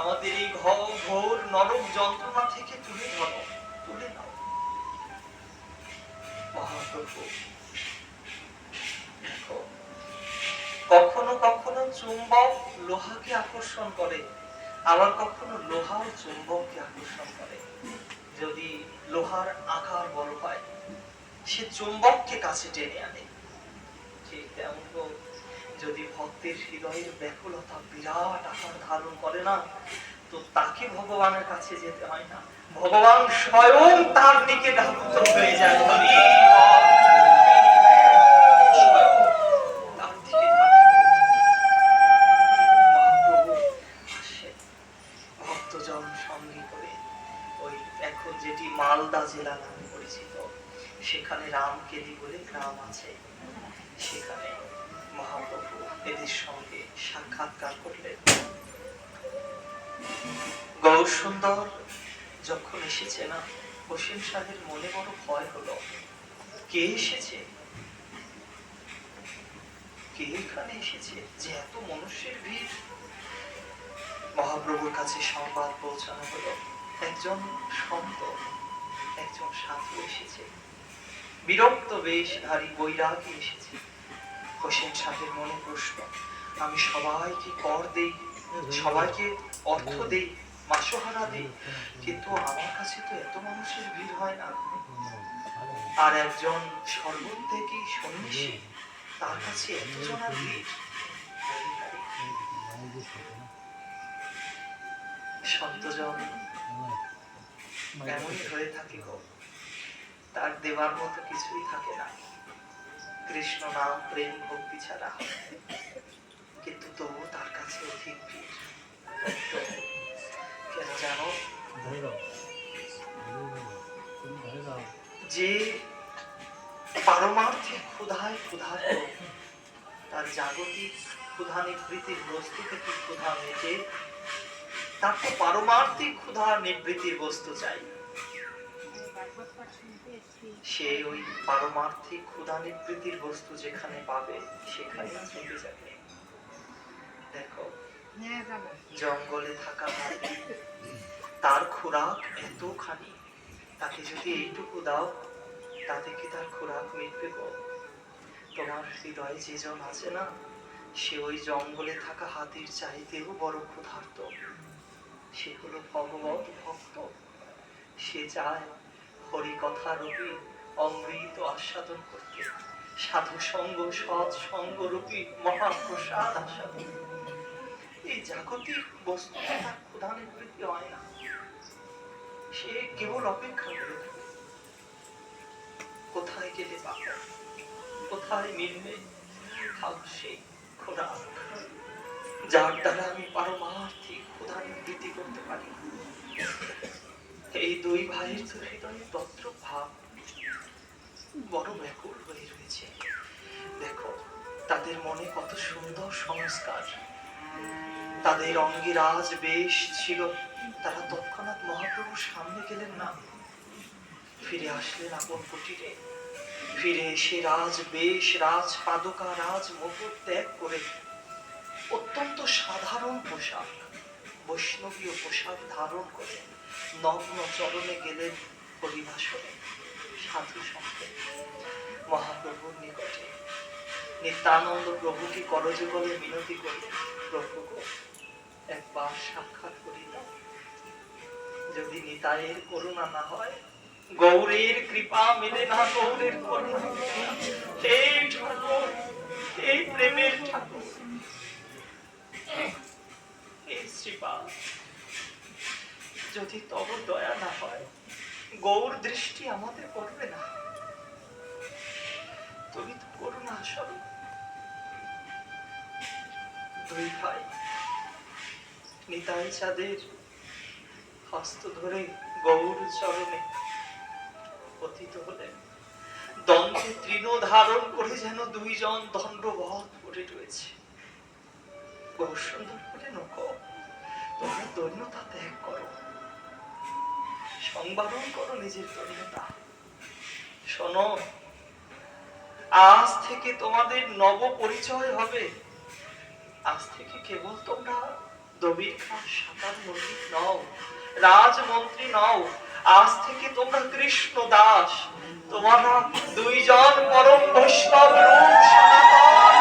আমাদের এই ঘোর নরক যন্ত্রণা থেকে তুলে ধরো তুলে নাও। মহাপ্রভু কখনো কখনো চুম্বক লোহাকে আকর্ষণ করে আবার কখনো লোহাও চুম্বককে আকর্ষণ করে। যদি লোহার আকার বড় হয় সে চুম্বককে কাছে টেনে আনে। ঠিক তেমন গো, যদি ভক্তের হৃদয়ের ব্যাকুলতা বিরাট আকার ধারণ করে না, তো তাকে ভগবানের কাছে যেতে হয় না। ভগবান স্বয়ং তার দিকে ধাবিত হয়ে যায়। এদের সঙ্গে সাক্ষাৎকার করলেন গৌর সুন্দর যখন এসেছে না বসিম সাহেবের মনে বড় ভয় হলো। কে এসেছে? কে এখানে এসেছে? যে এত মনুষ্যের ভিড়? মহাপ্রভুর কাছে সংবাদ পৌঁছানো হলো। একজন সন্ত, একজন সাধু এসেছে। বিরক্ত বেশধারী বৈরাগী এসেছে। হোসেন সাহেবের মনে প্রশ্ন। আমি সবাইকে কর দেই, সবাইকে অর্থ দেই, মাসোহারা দেই, কিন্তু আমার কাছে তো এত মানুষের ভিড় হয় না। আর একজন সর্বত্যাগী সন্ন্যাসী, তার কাছে এতজনের ভিড়? সন্তজন এমনই হয়ে থাকে গো। তার দেওয়ার মতো কিছুই থাকে না। কৃষ্ণ নাম, প্রেম, ভক্তি ছাড়া। কিন্তু তবু তার কাছে অধিক কেন জানো? যে পারমার্থিক ক্ষুধায় ক্ষুধার্ত তার জাগতিক ক্ষুধা নিবৃত্তির বস্তু থেকে ক্ষুধা মেটে, তার তো পারমার্থিক ক্ষুধা নিবৃত্তির বস্তু চাই। সে ওই পারমার্থিক ক্ষুধা নিবৃত্তির বস্তু যেখানে পাবে সেখানে ছুটে যাবে। দেখো, জঙ্গলে থাকা তার খোরাক এতখানি, তাকে যদি এইটুকু দাও, তাতে কি তার খোরাক মিটবে গো তোমার হৃদয়ে যে জন আছে না, সে ওই জঙ্গলে থাকা হাতির চাইতেও বড় ক্ষুধার্ত। সে হলো ভগবত ভক্ত। সে চায় হরি কথা রূপী অমৃত আস্বাদন করতে। সাধু সঙ্গ, সৎ সঙ্গ রূপী মহাপ্রসাদ আস্বাদন এই জাগতিক বস্তুতে তার ক্ষুধা নিবৃত্তি হয় না। সে কেবল অপেক্ষা করে কোথায় গেলে পাবো কোথায় মিলবে? খাও সেই খোরাক যার দ্বারা আমি পারমার্থিক ক্ষুধা নিবৃত্তি করতে পারি। এই দুই ভাইয়ের তো হৃদয়ে তত্র ভাব বড় ব্যাকুল হয়ে রয়েছে। দেখো, তাদের মনে কত সুন্দর সংস্কার। তাদের অঙ্গিরাজ বেশ ছিল। তারা তৎক্ষণাৎ মহাপ্রভুর সামনে গেলেন না। ফিরে আসলেন আপন কুটিরে। ফিরে এসে রাজ বেশ, রাজ পাদকা, রাজ মুকুট ত্যাগ করে অত্যন্ত সাধারণ পোশাক, বৈষ্ণবীয় পোশাক ধারণ করে নগ্ন চরণে গেলেন পরিভাষণে সাধু সঙ্গে মহাপ্রভুর নিকটে নিত্যানন্দ প্রভুকে করযুগলে মিনতি করে প্রভু একবার সাক্ষাৎ করি যদি নিতায়ের করুণা না হয়, গৌরের কৃপা মেলে না গৌরের করুণা। মেলে ঠাকুর, হে প্রেমের ঠাকুর, হে শ্রীপাল যদি তব দয়া না হয় গৌর দৃষ্টি আমাদের পড়বে না। তুমি তো করুণা স্বরূপ। দুই ভাই নিতাই চাঁদের হস্ত ধরে গৌর চরণে পতিত হলেন। দণ্ডে তৃণ ধারণ করে যেন দুইজন দণ্ডবধ করে রয়েছে। গৌর সুন্দর নক, তোমরা দৈন্যতা ত্যাগ করো। সংবাদন করো নিজের দৈন্যতা শোনো, আজ থেকে তোমাদের নব পরিচয় হবে। আজ থেকে কেবল তোমরা দবির খান সাঁতার মন্দির নও, রাজমন্ত্রী নও। আজ থেকে তোমরা কৃষ্ণ দাস তোমরা দুইজন পরম বৈষ্ণব রূপ সনাতন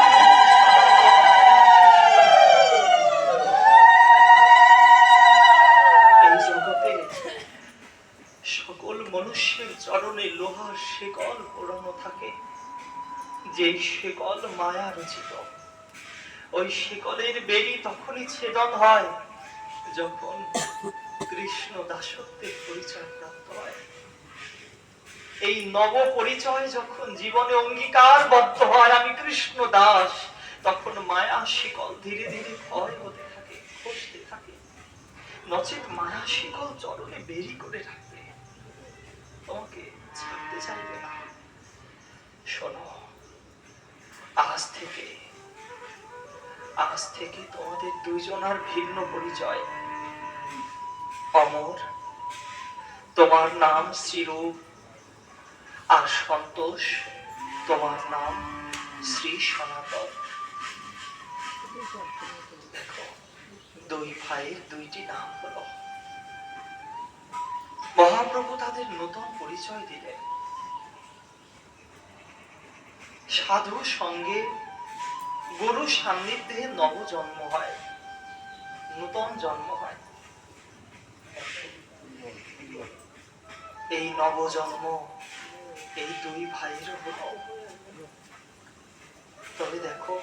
এই জগতে সকল মনুষ্যের চরণে লোহার শেকল পোড়ানো থাকে। যেই শেকল মায়া রচিত, ওই শেকলের বেরি তখনই ছেদন হয় যখন কৃষ্ণ দাসত্বের পরিচয় প্রাপ্ত হয়। এই নব পরিচয় যখন জীবনে অঙ্গীকারবদ্ধ হয়, আমি কৃষ্ণ দাস, তখন মায়া শিকল ধীরে ধীরে ক্ষয় হতে থাকে, খসতে থাকে। নচেত মায়া শিকল চরণে বেরি করে রাখবে তোমাকে ছাড়তে চাইবে না। শোনো, আজ থেকে আজ থেকে তোমাদের দুইজনার ভিন্ন পরিচয়। অমর, তোমার নাম শ্রীরূপ আর সন্তোষ, তোমার নাম শ্রী সনাতন। দেখো, দুই ভাইয়ের দুইটি নাম হলো মহাপ্রভু তাদের নতুন পরিচয় দিলেন। সাধু সঙ্গে গুরু সান্নিধ্যে নব জন্ম হয়, নূতন জন্ম হয়। এই নবজন্ম, এই দুই ভাইয়ের হলো। তবে দেখো,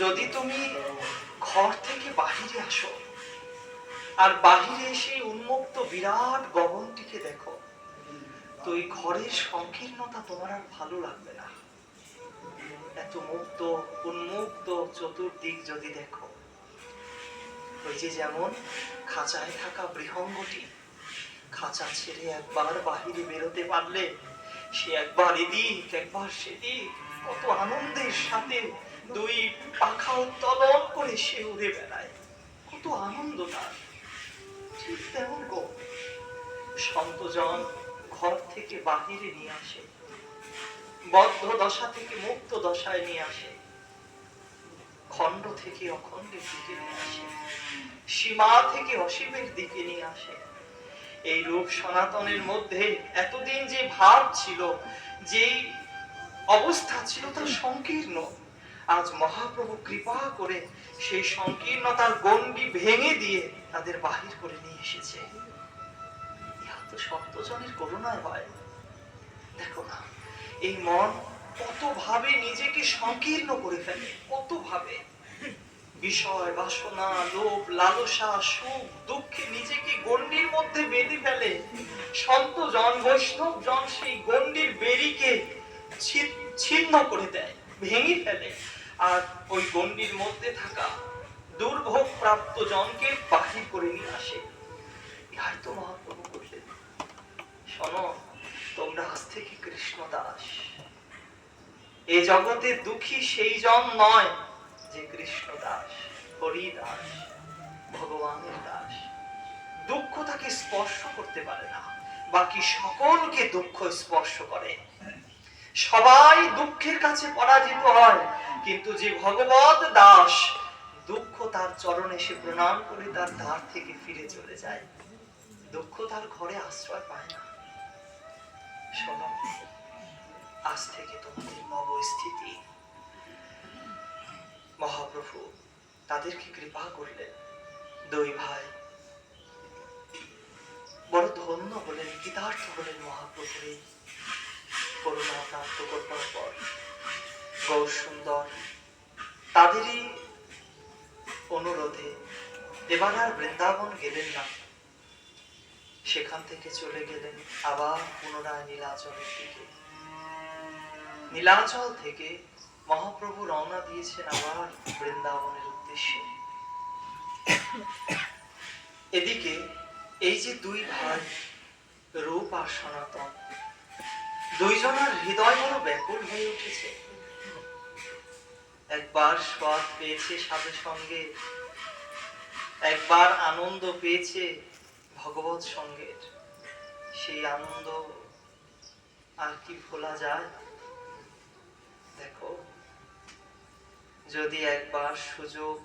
যদি তুমি ঘর থেকে বাহিরে আসো আর বাহিরে এসে উন্মুক্ত বিরাট গগনটিকে দেখো। তো এই ঘরের সংকীর্ণতা তোমার আর ভালো লাগবে না। এত মুক্ত, উন্মুক্ত চতুর্দিক যদি দেখো, ওই যে যেমন খাঁচায় থাকা বৃহঙ্গটি, খাঁচা ছেড়ে একবার বাহিরে বেরোতে পারলে, সে একবার এদিক, একবার সেদিক, কত আনন্দের সাথে দুই পাখা উত্তোলন করে সে উড়ে বেড়ায়। কত আনন্দ তার। ঠিক সন্তজন ঘর থেকে বাহিরে নিয়ে আসে। বদ্ধ দশা থেকে মুক্ত দশায় নিয়ে আসে। খণ্ড থেকে অখণ্ডের দিকে নিয়ে আসে। সীমা থেকে অসীমের দিকে নিয়ে আসে। এই রূপ সনাতনের মধ্যে এতদিন যে ভাব ছিল, যেই অবস্থা ছিল তা সংকীর্ণ। আজ মহাপ্রভু কৃপা করে সেই সংকীর্ণতার গণ্ডি ভেঙে দিয়ে তাদের বাহির করে নিয়ে এসেছে। ইহা তো করুণায় হয়। দেখো না, এই মন নিজেকে সংকীর্ণ করে ফেলে বিষয়, বাসনা, লোভ, লালসা, সুখ, দুঃখে নিজেকে গণ্ডির মধ্যে বেঁধে ফেলে। সন্ত জন, বৈষ্ণব জন সেই গণ্ডির বেরিকে ছিন্ন করে দেয়, ভেঙে ফেলে। আর ওই গণ্ডির মধ্যে থাকা দুর্ভোগ প্রাপ্ত জনকে বাহির করে নিয়ে আসে। ইহাই তো মহাপ্রভু তোমরা আজ থেকে কৃষ্ণ দাস এ জগতে দুঃখী সেই জন নয় যে কৃষ্ণ দাস হরি দাস ভগবানের দাস। দুঃখ তাকে স্পর্শ করতে পারে না, বাকি সকলকে দুঃখ স্পর্শ করে। সবাই দুঃখের কাছে পরাজিত হয়। কিন্তু যে ভগবত দাস দুঃখ তার চরণে সে প্রণাম করে তার দ্বার থেকে ফিরে চলে যায়। দুঃখ তার ঘরে আশ্রয় পায় না। আজ থেকে তোমাদের নবস্থিতি। মহাপ্রভু, তাদেরকে কৃপা করলেন দুই ভাই, বড় ধন্য হলেন, কৃতার্থ হলেন মহাপ্রভু। করুণা প্রাপ্ত করবার পর। গৌর সুন্দর তাদেরই অনুরোধে আর বৃন্দাবন গেলেন না। সেখান থেকে চলে গেলেন আবার পুনরায় নীলাচলের দিকে। নীলাচল থেকে মহাপ্রভু রওনা দিয়েছেন আবার বৃন্দাবনের উদ্দেশ্যে। এদিকে এই যে দুই ভাই রূপ আর সনাতন দুইজনের হৃদয় বড় ব্যাকুল হয়ে উঠেছে। একবার স্বাদ পেয়েছে সাধু সঙ্গে, একবার আনন্দ পেয়েছে ভগবত সঙ্গের। সেই আনন্দ আর কি ভোলা যায়? দেখো, যদি একবার সুযোগ